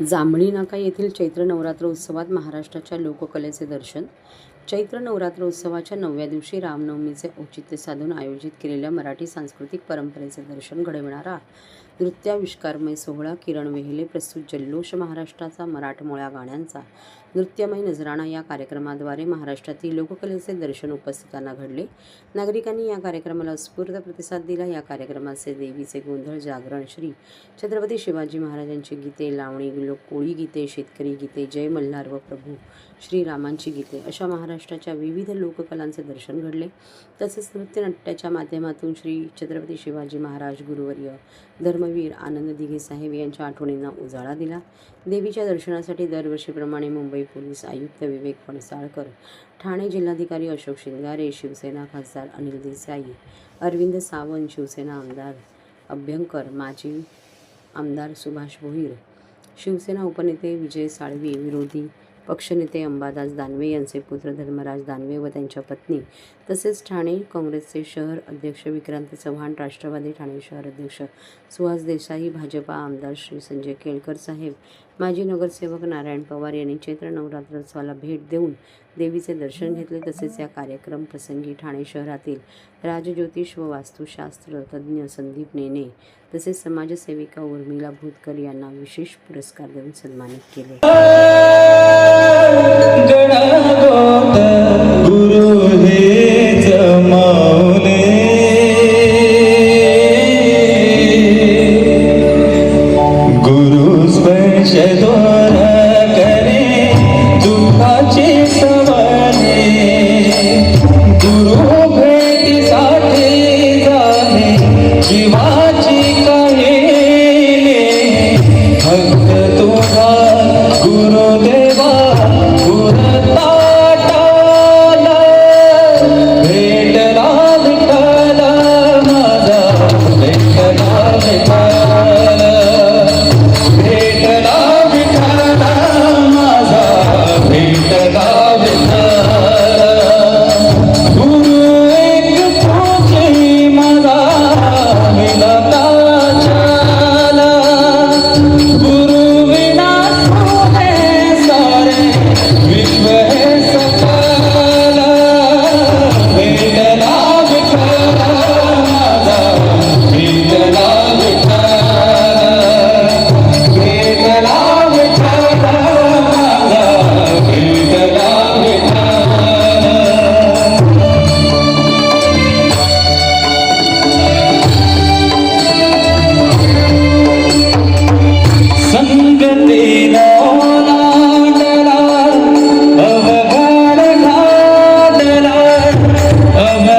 जांभळी नाका येथील चैत्र नवरात्र उत्सवात महाराष्ट्राच्या लोककलेचे दर्शन चैत्र नवरात्र उत्सवाच्या नवव्या दिवशी रामनवमीचे औचित्य साधून आयोजित केलेल्या मराठी सांस्कृतिक परंपरेचे दर्शन घडविणारा नृत्याविष्कारमय सोहळा किरण वेहेले प्रस्तुत जल्लोष महाराष्ट्राचा मराठमोळ्या गाण्यांचा नृत्यमय नजराणा या कार्यक्रमाद्वारे महाराष्ट्रातील लोककलेचे दर्शन उपस्थितांना घडले. नागरिकांनी या कार्यक्रमाला उत्स्फूर्त प्रतिसाद दिला. या कार्यक्रमाचे देवीचे गोंधळ जागरण श्री छत्रपती शिवाजी महाराजांची गीते लावणी लोक कोळी गीते शेतकरी गीते जय मल्हार व प्रभू श्रीरामांची गीते अशा महाराष्ट्राच्या विविध लोककलांचे दर्शन घडले. तसेच नृत्यनाट्याच्या माध्यमातून श्री छत्रपती शिवाजी महाराज गुरुवर्य धर्मवीर आनंद दिघे साहेब यांच्या आठवणींना उजाळा दिला. देवीच्या दर्शनासाठी दरवर्षीप्रमाणे मुंबई पोलीस आयुक्त विवेक फणसाळकर ठाणे जिल्हाधिकारी अशोक शिंगारे शिवसेना खासदार अनिल देसाई अरविंद सावंत शिवसेना आमदार अभ्यंकर माजी आमदार सुभाष भोईर शिवसेना उपनेते विजय साळवी विरोधी पक्षनेते अंबादास दानवे यांचे पुत्र धर्मराज दानवे व त्यांच्या पत्नी तसेच ठाणे काँग्रेसचे शहर अध्यक्ष विक्रांत चव्हाण राष्ट्रवादी ठाणे शहर अध्यक्ष सुहास देसाई भाजपा आमदार श्री संजय केळकर साहेब माजी नगरसेवक नारायण पवार यांनी चैत्र नवरात्रोत्सवाला भेट देऊन देवीचे दर्शन घेतले. तसेच या कार्यक्रम प्रसंगी ठाणे शहरातील राजज्योतिष व वास्तुशास्त्र तज्ज्ञ संदीप नेने तसेच समाजसेविका उर्मिला भूतकर यांना विशेष पुरस्कार देऊन सन्मानित केले. Amen.